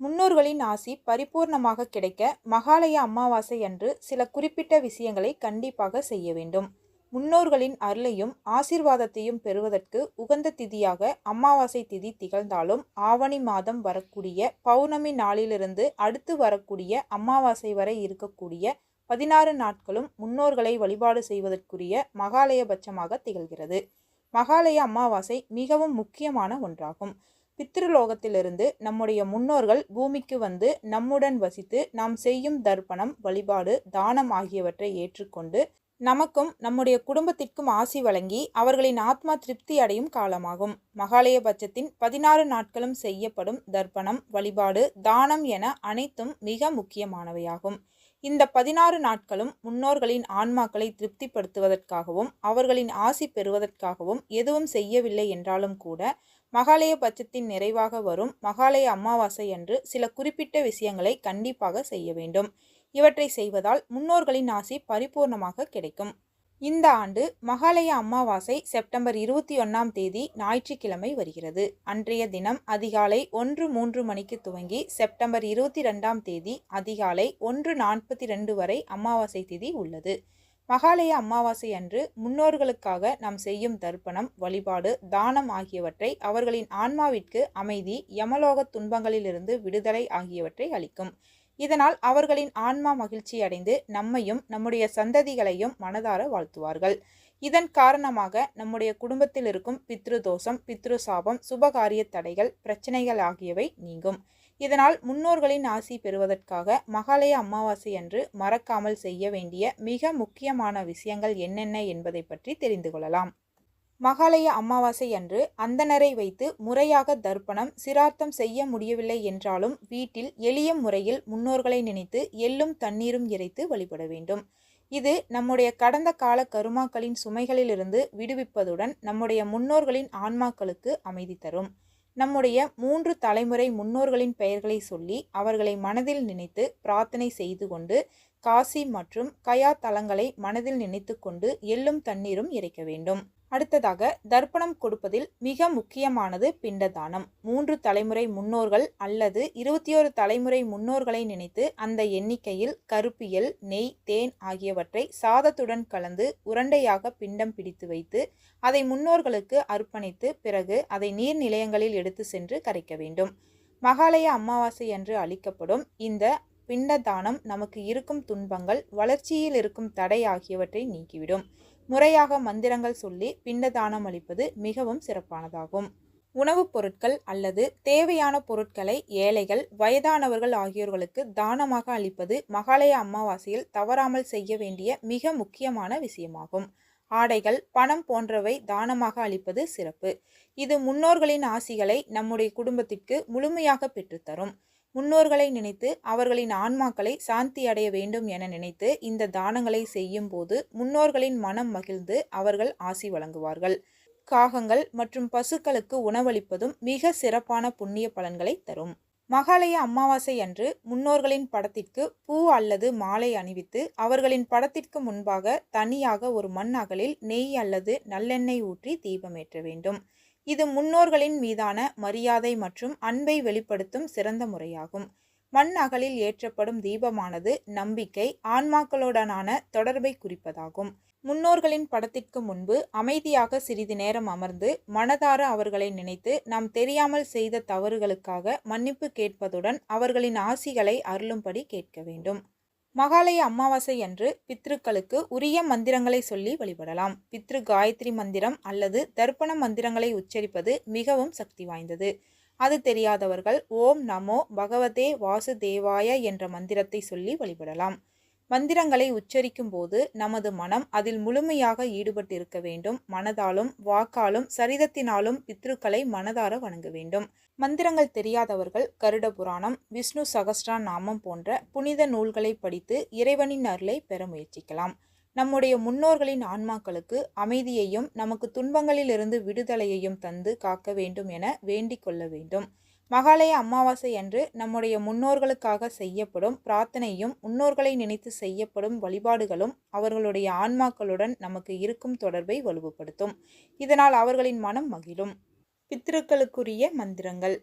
முன்னோர்களின் ஆசி பரிபூர்ணமாக கிடைக்க மகாலய அமாவாசை அன்று சில குறிப்பிட்ட விஷயங்களை கண்டிப்பாக செய்ய வேண்டும். முன்னோர்களின் அருளையும் ஆசிர்வாதத்தையும் பெறுவதற்கு உகந்த திதியாக அமாவாசை திதி திகழ்ந்தாலும் ஆவணி மாதம் வரக்கூடிய பௌர்ணமி நாளிலிருந்து அடுத்து வரக்கூடிய அமாவாசை வரை இருக்கக்கூடிய பதினாறு நாட்களும் முன்னோர்களை வழிபாடு செய்வதற்குரிய மகாலயபட்சமாக திகழ்கிறது. மகாலய அமாவாசை மிகவும் முக்கியமான ஒன்றாகும். பித்ருலோகத்திலிருந்து நம்முடைய முன்னோர்கள் பூமிக்கு வந்து நம்முடன் வசித்து நாம் செய்யும் தர்ப்பணம் வழிபாடு தானம் ஆகியவற்றை ஏற்றுக்கொண்டு நமக்கும் நம்முடைய குடும்பத்திற்கும் ஆசி வழங்கி அவர்களின் ஆத்மா திருப்தி அடையும் காலமாகும். மகாலய பட்சத்தின் பதினாறு நாட்களும் செய்யப்படும் தர்ப்பணம் வழிபாடு தானம் என அனைத்தும் மிக முக்கியமானவையாகும். இந்த பதினாறு நாட்களும் முன்னோர்களின் ஆன்மாக்களை திருப்திப்படுத்துவதற்காகவும் அவர்களின் ஆசி பெறுவதற்காகவும் எதுவும் செய்யவில்லை என்றாலும் கூட மகாலய பட்சத்தின் நிறைவாக வரும் மகாலய அமாவாசை அன்று சில குறிப்பிட்ட விஷயங்களை கண்டிப்பாக செய்ய வேண்டும். இவற்றை செய்வதால் முன்னோர்களின் ஆசி பரிபூர்ணமாக கிடைக்கும். இந்த ஆண்டு மகாலய அமாவாசை செப்டம்பர் இருபத்தி ஒன்றாம் தேதி ஞாயிற்றுக்கிழமை வருகிறது. அன்றைய தினம் அதிகாலை ஒன்று மூன்று மணிக்கு துவங்கி செப்டம்பர் இருபத்தி ரெண்டாம் தேதி அதிகாலை ஒன்று நாற்பத்தி ரெண்டு வரை அமாவாசை திதி உள்ளது. மகாலய அமாவாசை அன்று முன்னோர்களுக்காக நாம் செய்யும் தர்ப்பணம் வழிபாடு தானம் ஆகியவற்றை அவர்களின் ஆன்மாவிற்கு அமைதி யமலோக துன்பங்களிலிருந்து விடுதலை ஆகியவற்றை அளிக்கும். இதனால் அவர்களின் ஆன்மா மகிழ்ச்சி அடைந்து நம்மையும் நம்முடைய சந்ததிகளையும் மனதார வாழ்த்துவார்கள். இதன் காரணமாக நம்முடைய குடும்பத்தில் இருக்கும் பித்ரு தோஷம் பித்ரு சாபம் சுபகாரிய தடைகள் பிரச்சனைகள் ஆகியவை நீங்கும். இதனால் முன்னோர்களின் ஆசி பெறுவதற்காக மகாலய அமாவாசை அன்று மறக்காமல் செய்ய வேண்டிய மிக முக்கியமான விஷயங்கள் என்னென்ன என்பதை பற்றி தெரிந்து கொள்ளலாம். மகாலய அமாவாசை அன்று அந்தனரை வைத்து முறையாக தர்ப்பணம் சிரார்த்தம் செய்ய முடியவில்லை என்றாலும் வீட்டில் எளிய முறையில் முன்னோர்களை நினைத்து எள்ளும் தண்ணீரும் இறைத்து வழிபட வேண்டும். இது நம்முடைய கடந்த கால கருமாக்களின் சுமைகளிலிருந்து விடுவிப்பதுடன் நம்முடைய முன்னோர்களின் ஆன்மாக்களுக்கு அமைதி தரும். நம்முடைய மூன்று தலைமுறை முன்னோர்களின் பெயர்களை சொல்லி அவர்களை மனதில் நினைத்து பிரார்த்தனை செய்து கொண்டு காசி மற்றும் கயா தலங்களை மனதில் நினைத்து கொண்டு எள்ளும் தண்ணீரும் இறைக்க வேண்டும். அடுத்ததாக தர்ப்பணம் கொடுப்பதில் மிக முக்கியமானது பிண்டதானம். மூன்று தலைமுறை முன்னோர்கள் அல்லது இருபத்தி ஒரு தலைமுறை முன்னோர்களை நினைத்து அந்த எண்ணிக்கையில் கருப்பியல் நெய் தேன் ஆகியவற்றை சாதத்துடன் கலந்து உருண்டையாக பிண்டம் பிடித்து வைத்து அதை முன்னோர்களுக்கு அர்ப்பணித்து பிறகு அதை நீர் நிலையங்களில் எடுத்து சென்று கரைக்க வேண்டும். மகாலய அமாவாசை அன்று அளிக்கப்படும் இந்த பிண்டதானம் நமக்கு இருக்கும் துன்பங்கள் வளர்ச்சியில் இருக்கும் தடை ஆகியவற்றை நீக்கிவிடும். முறையாக மந்திரங்கள் சொல்லி பிண்டதானம் அளிப்பது மிகவும் சிறப்பானதாகும். உணவுப் பொருட்கள் அல்லது தேவையான பொருட்களை ஏழைகள் வயதானவர்கள் ஆகியோர்களுக்கு தானமாக அளிப்பது மகாலய அமாவாசையில் தவறாமல் செய்ய வேண்டிய மிக முக்கியமான விஷயமாகும். ஆடைகள் பணம் போன்றவை தானமாக அளிப்பது சிறப்பு. இது முன்னோர்களின் ஆசிகளை நம்முடைய குடும்பத்திற்கு முழுமையாக பெற்றுத்தரும். முன்னோர்களை நினைத்து அவர்களின் ஆன்மாக்களை சாந்தி அடைய வேண்டும் என நினைத்து இந்த தானங்களை செய்யும் போது முன்னோர்களின் மனம் மகிழ்ந்து அவர்கள் ஆசி வழங்குவார்கள். காகங்கள் மற்றும் பசுக்களுக்கு உணவளிப்பதும் மிக சிறப்பான புண்ணிய பலன்களை தரும். மகாலய அமாவாசை அன்று முன்னோர்களின் படத்திற்கு பூ அல்லது மாலை அணிவித்து அவர்களின் படத்திற்கு முன்பாக தனியாக ஒரு மண் அகலில் நெய் அல்லது நல்லெண்ணெய் ஊற்றி தீபமேற்ற வேண்டும். இது முன்னோர்களின் மீதான மரியாதை மற்றும் அன்பை வெளிப்படுத்தும் சிறந்த முறையாகும். மண் அகலில் ஏற்றப்படும் தீபமானது நம்பிக்கை ஆன்மாக்களுடனான தொடர்பை குறிப்பதாகும். முன்னோர்களின் படத்திற்கு முன்பு அமைதியாக சிறிது நேரம் அமர்ந்து மனதார அவர்களை நினைத்து நாம் தெரியாமல் செய்த தவறுகளுக்காக மன்னிப்பு கேட்பதுடன் அவர்களின் ஆசிகளை அருளும்படி கேட்க வேண்டும். மகாலய அமாவாசை அன்று பித்ருக்களுக்கு உரிய மந்திரங்களை சொல்லி வழிபடலாம். பித்ரு காயத்ரி மந்திரம் அல்லது தர்ப்பண மந்திரங்களை உச்சரிப்பது மிகவும் சக்தி வாய்ந்தது. அது தெரியாதவர்கள் ஓம் நமோ பகவதே வாசுதேவாய என்ற மந்திரத்தை சொல்லி வழிபடலாம். மந்திரங்களை உச்சரிக்கும் போது நமது மனம் அதில் முழுமையாக ஈடுபட்டிருக்க வேண்டும். மனதாலும் வாக்காலும் சரிதத்தினாலும் பித்ருக்களை மனதார வணங்க வேண்டும். மந்திரங்கள் தெரியாதவர்கள் கருட புராணம் விஷ்ணு சகஸ்ரா நாமம் போன்ற புனித நூல்களை படித்து இறைவனின் அருளை பெற முயற்சிக்கலாம். நம்முடைய முன்னோர்களின் ஆன்மாக்களுக்கு அமைதியையும் நமக்கு துன்பங்களிலிருந்து விடுதலையையும் தந்து காக்க வேண்டும் என வேண்டிக் கொள்ள வேண்டும். மகாலய அமாவாசை அன்று நம்முடைய முன்னோர்களுக்காக செய்யப்படும் பிரார்த்தனையும் முன்னோர்களை நினைத்து செய்யப்படும் வழிபாடுகளும் அவர்களுடைய ஆன்மாக்களுடன் நமக்கு இருக்கும் தொடர்பை வலுவுபடுத்தும். இதனால் அவர்களின் மனம் மகிழும். பித்திருக்களுக்குரிய மந்திரங்கள்.